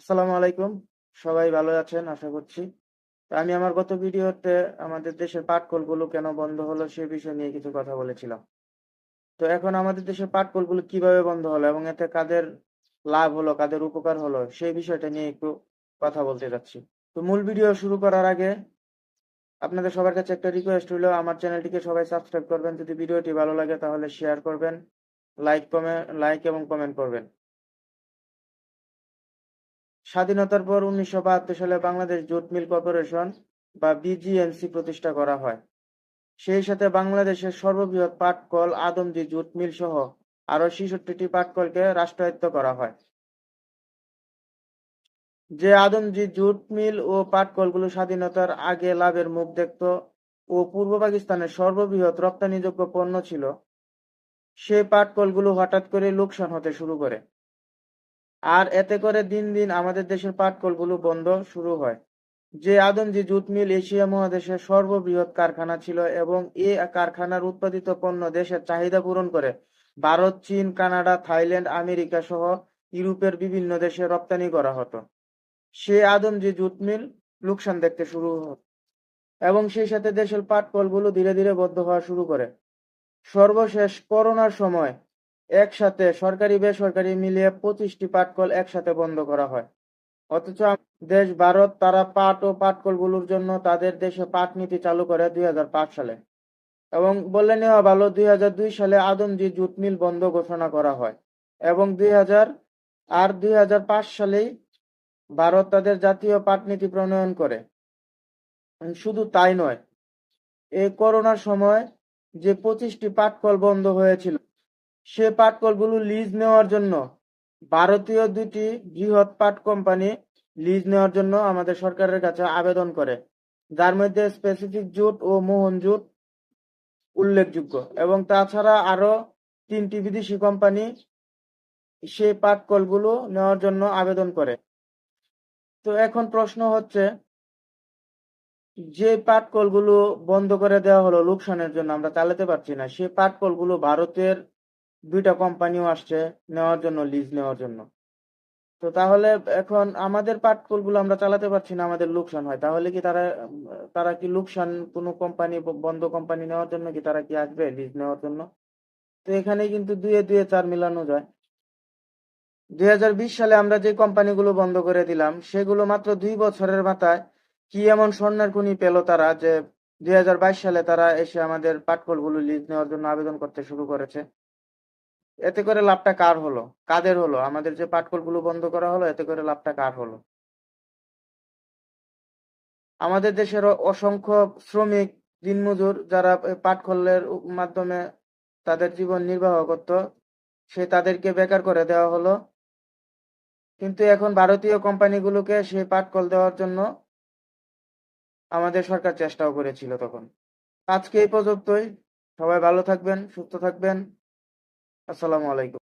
আসসালামু আলাইকুম। সবাই ভালো আছেন? আশা করছি। আমি আমার গত ভিডিওতে আমাদের দেশের পাট কলগুলো কেন বন্ধ হলো সে বিষয় নিয়ে কিছু কথা বলেছিলাম। তো এখন আমাদের দেশের পাট কলগুলো কীভাবে বন্ধ হলো এবং এতে কাদের লাভ হলো, কাদের উপকার হলো, সেই বিষয়টা নিয়ে একটু কথা বলতে যাচ্ছি। তো মূল ভিডিও শুরু করার আগে আপনাদের সবার কাছে একটা রিকোয়েস্ট হলো আমার চ্যানেলটিকে সবাই সাবস্ক্রাইব করবেন। যদি ভিডিওটি ভালো লাগে তাহলে শেয়ার করবেন লাইক কমেন্ট লাইক এবং কমেন্ট করবেন। স্বাধীনতার পর উনিশশো বাহাত্তর সালে বাংলাদেশ জুট মিল কর্পোরেশন বা বিজিএমসি প্রতিষ্ঠা করা হয়। সেই সাথে বাংলাদেশের সর্ববৃহৎ পাট কল আদমজি জুট মিল সহ আরও ছেষট্টিটি পাট কলকে রাষ্ট্রায়ত্ত করা হয়। যে আদমজি জুট মিল ও পাট কলগুলো স্বাধীনতার আগে লাভের মুখ দেখত ও পূর্ব পাকিস্তানের সর্ববৃহৎ রপ্তানিযোগ্য পণ্য ছিল, সে পাট কলগুলো হঠাৎ করে লোকসান হতে শুরু করে। আর এতে করে দিন দিন আমাদের দেশের পাটকলগুলো বন্ধ শুরু হয়। যে আদমজি জুট মিল এশিয়া মহাদেশের সর্ববৃহৎ কারখানা ছিল এবং এ কারখানার উৎপাদিত পণ্য দেশের চাহিদা পূরণ করে, ভারত, চীন, কানাডা, থাইল্যান্ড, আমেরিকা সহ ইউরোপের বিভিন্ন দেশে রপ্তানি করা হতো। সে আদমজি জুট মিল লোকসান দেখতে শুরু হতো এবং সেই সাথে দেশের পাটকলগুলো ধীরে ধীরে বদ্ধ হওয়া শুরু করে। সর্বশেষ করোনার সময় একসাথে সরকারি, বেসরকারি মিলিয়ে পঁচিশটি পাটকল একসাথে বন্ধ করা হয়। অথচ দেশ, ভারত তারা পাট ও পাটকলগুলোর জন্য তাদের দেশে পাট নীতি চালু করে দুই হাজার পাঁচ সালে। এবং বলে নেওয়া ভালো, দুই হাজার দুই সালে আদমজি জুট মিল বন্ধ ঘোষণা করা হয় এবং দুই হাজার, আর দুই সালেই ভারত তাদের জাতীয় পাট নীতি প্রণয়ন করে। শুধু তাই নয়, এই করোনার সময় যে পঁচিশটি পাটকল বন্ধ হয়েছিল সে পাটকলগুলো লিজ নেওয়ার জন্য। ভারতীয় দুটি বৃহৎ পাট কোম্পানি লিজ নেওয়ার জন্য আমাদের সরকারের কাছে আবেদন করে, যার মধ্যে স্পেসিফিক জুট ও মোহন জুট উল্লেখযোগ্য। এবং তাছাড়া আরও তিনটি বিদেশি কোম্পানি সেই পাটকলগুলো নেওয়ার জন্য আবেদন করে। তো এখন প্রশ্ন হচ্ছে, যে পাটকলগুলো বন্ধ করে দেওয়া হলো লোকসানের জন্য আমরা চালাতে পারছি না, সে পাটকলগুলো ভারতের দুইটা কোম্পানিও আসছে নেওয়ার জন্য লিজ নেওয়ার জন্য। তো তাহলে এখন আমাদের পাটকলগুলো আমরা চালাতে পারছি না, আমাদের লোকসান হয়। তাহলে কি তারা তারা কি লোকসান কোনো কোম্পানি বন্ধ কোম্পানি নেওয়ার জন্য কি তারা কি আসবে লিজ নেওয়ার জন্য? তো এখানে কিন্তু দুয়ে দুয়ে চার মিলানো যায়। দুই হাজার বিশ সালে আমরা যে কোম্পানিগুলো বন্ধ করে দিলাম, সেগুলো মাত্র দুই বছরের মাথায় কি এমন স্বর্ণের খুনি পেল তারা যে দুই হাজার বাইশ সালে তারা এসে আমাদের পাটকলগুলো লিজ নেওয়ার জন্য আবেদন করতে শুরু করেছে। এতে করে লাভটা কার হলো? কাদের হলো? আমাদের যে পাটকলগুলো বন্ধ করা হলো, এতে করে লাভটা কার হলো? আমাদের দেশের অসংখ্য শ্রমিক দিনমজুর যারা পাটকলের মাধ্যমে তাদের জীবন নির্বাহ করত, সে তাদেরকে বেকার করে দেওয়া হলো। কিন্তু এখন ভারতীয় কোম্পানিগুলোকে সেই পাটকল দেওয়ার জন্য আমাদের সরকার চেষ্টাও করেছিল তখন। আজকে এই পর্যন্তই। সবাই ভালো থাকবেন, সুস্থ থাকবেন। আসসালামু আলাইকুম।